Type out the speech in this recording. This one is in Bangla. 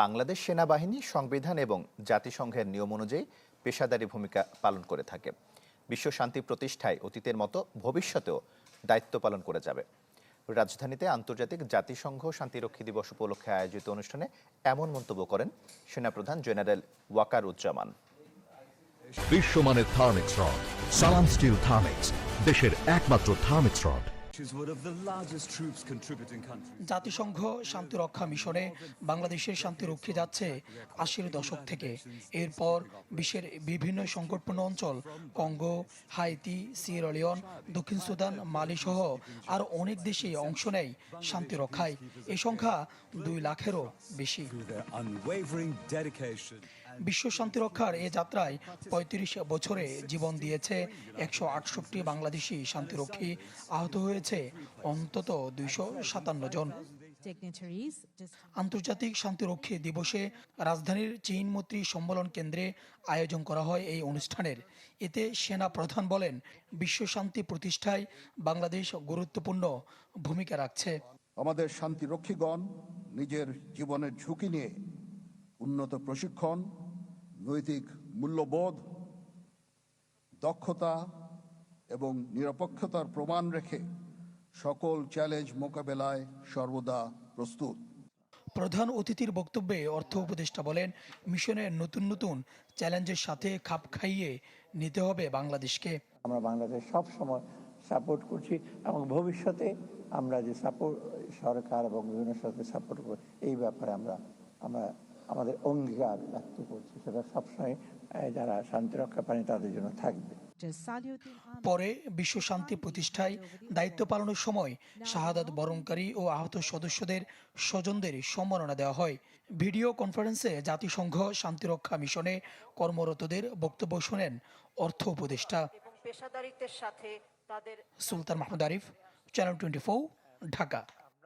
বাংলাদেশ সেনাবাহিনী, সংবিধান এবং জাতিসংঘের নিয়ম অনুযায়ী পেশাদারী ভূমিকা পালন করে থাকে। বিশ্ব শান্তি প্রতিষ্ঠায় অতীতের মতো ভবিষ্যতেও দায়িত্ব পালন করে যাবে। রাজধানীতে আন্তর্জাতিক জাতিসংঘ শান্তিরক্ষী দিবস উপলক্ষে আয়োজিত অনুষ্ঠানে এমন মন্তব্য করেন সেনাপ্রধান জেনারেল ওয়াকার উজ্জামান বিশ্বমানের thermex rod, Salam steel Thermex, দেশের একমাত্র Thermex rod. Is one of the largest troops contributing countries. জাতিসংঘ শান্তিরক্ষা মিশনে বাংলাদেশের শান্তিরক্ষী যাচ্ছে আশির দশক থেকে। এরপর বিশ্বের বিভিন্ন সংকটপূর্ণ অঞ্চল কঙ্গো হাইতি সিয়েরালিয়ন দক্ষিণ সুদান মালি সহ আর অনেক দেশে অংশ নেয় শান্তিরক্ষায় এই সংখ্যা দুই লাখেরও বেশি। বিশ্ব শান্তিরক্ষার এ যাত্রায় পঁয়ত্রিশ বছরে জীবন দিয়েছে একশো আটষট্টি বাংলাদেশি শান্তিরক্ষী আহত হয়েছে অন্তত দুইশো সাতান্ন জন। আন্তর্জাতিক শান্তিরক্ষী দিবসে রাজধানীর চীনমৈত্রী সম্মেলন কেন্দ্রে আয়োজন করা হয় এই অনুষ্ঠানের। এতে সেনা প্রধান বলেন, বিশ্ব শান্তি প্রতিষ্ঠায় বাংলাদেশ গুরুত্বপূর্ণ ভূমিকা রাখছে। আমাদের শান্তিরক্ষীগণ নিজের জীবনের ঝুঁকি নিয়ে উন্নত প্রশিক্ষণ নৈতিক মূল্যবোধ দক্ষতা এবং নিরপেক্ষতার প্রমাণ রেখে সকল চ্যালেঞ্জ মোকাবেলায় সর্বদা প্রস্তুত। প্রধান অতিথির বক্তব্যে অর্থ উপদেষ্টা বলেন মিশনের নতুন নতুন চ্যালেঞ্জের সাথে খাপ খাইয়ে নিতে হবে বাংলাদেশকে। আমরা বাংলাদেশ সব সময় সাপোর্ট করছি এবং ভবিষ্যতে আমরা যে সাপোর্ট সরকার এবং বিভিন্ন সাথে সাপোর্ট করব এই ব্যাপারে আমরা আমরা আমাদের অঙ্গীকার ব্যক্ত করছি। সেটা সবসময় যারা শান্তিরক্ষা পানি তাদের জন্য থাকবে। পরে বিশ্ব শান্তি প্রতিষ্ঠায় দায়িত্ব পালনের সময় শাহাদাত বরণকারী ও আহত সদস্যদের স্বজনদের সম্মাননা দেওয়া হয়। ভিডিও কনফারেন্সে জাতিসংঘ শান্তিরক্ষা মিশনে কর্মরতদের বক্তব্য শোনেন অর্থ উপদেষ্টা। পেশাদারিত্বের সাথে তাদের সুলতান মাহমুদ আরিফ চ্যানেল টোয়েন্টি ঢাকা।